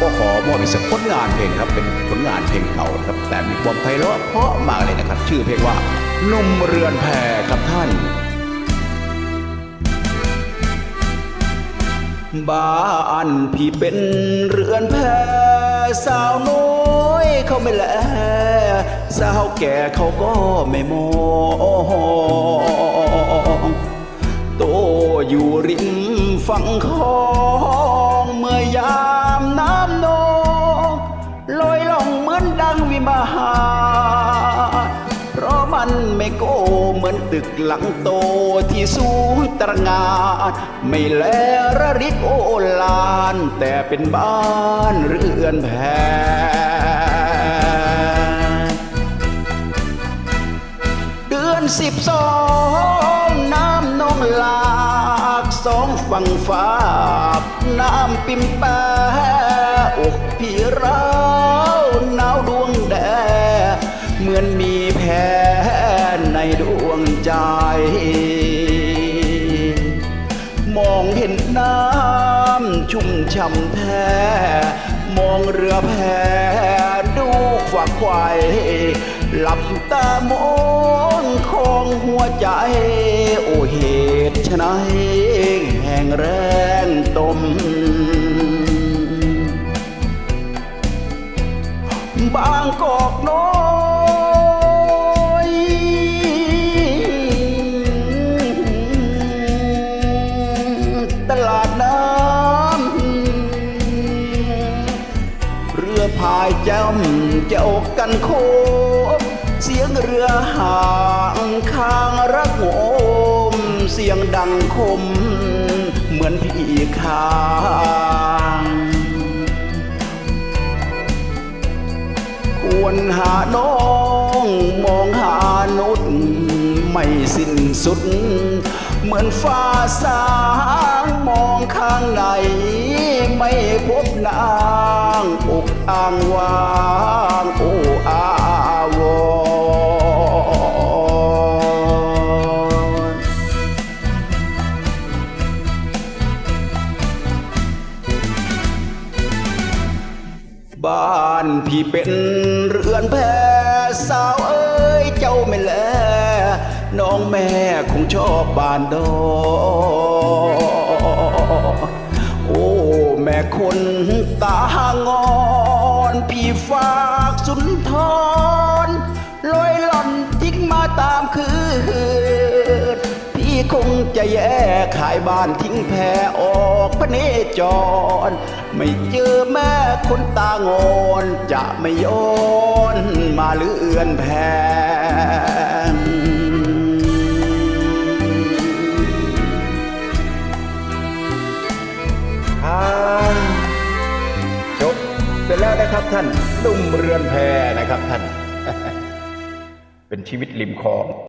ก็ขอมอบอีกสักผลงานเพลงครับ เป็นผลงานเพลงเก่าครับ แต่มีความไพเราะเพราะมากเลยนะครับ ชื่อเพลงว่านุ่มเรือนแพครับท่าน บ้านพี่เป็นเรือนแพสาวน้อยเขาไม่แลสาวแก่เขาก็ไม่มองโตอยู่ริมฝั่งคลอง มือนตึกหลังโตที่สูงตระงานไม่แลระริกโอลาน แต่เป็นบ้านเรือนแพเดือนสิบสองน้ำนองหลากสองฝั่งฟ้าน้ำปิมแปะอกพี่ร้า ชุ่มช่ำแท้ มองเรือแพดูฝักไขวหลับตามองของหัวใจ โอเหตุไฉนแห่งแรงตมายจำจะอกันโคบเสียงเรือห่างข้างรักโงมเสียงดังคม เหมือนพี่ค้างควรหาน้องมองหานุษไม่สิ้นสุด เหมือนฟ้าสางมองข้างใน ไม่พบนางอกอ้างว่างโอ้อาวรณ์บ้านพี่เป็นเรือนแพสาวเอ้ยเจ้าไม่แลน้องแม่คงชอบบ้านดอกโอ้ แม่คนตางอนพี่ฝากสุนทรลอยหล่อนทิ้งมาตามคืนพี่คงจะแย่ขายบ้านทิ้งแพออกพระเนจร ไม่เจอแม่คนตางอนจะไม่ย้อนมาเลือนแพอ่ นะครับท่านหนุ่มเรือนแพนะครับท่าน เป็นชีวิตริมคลอง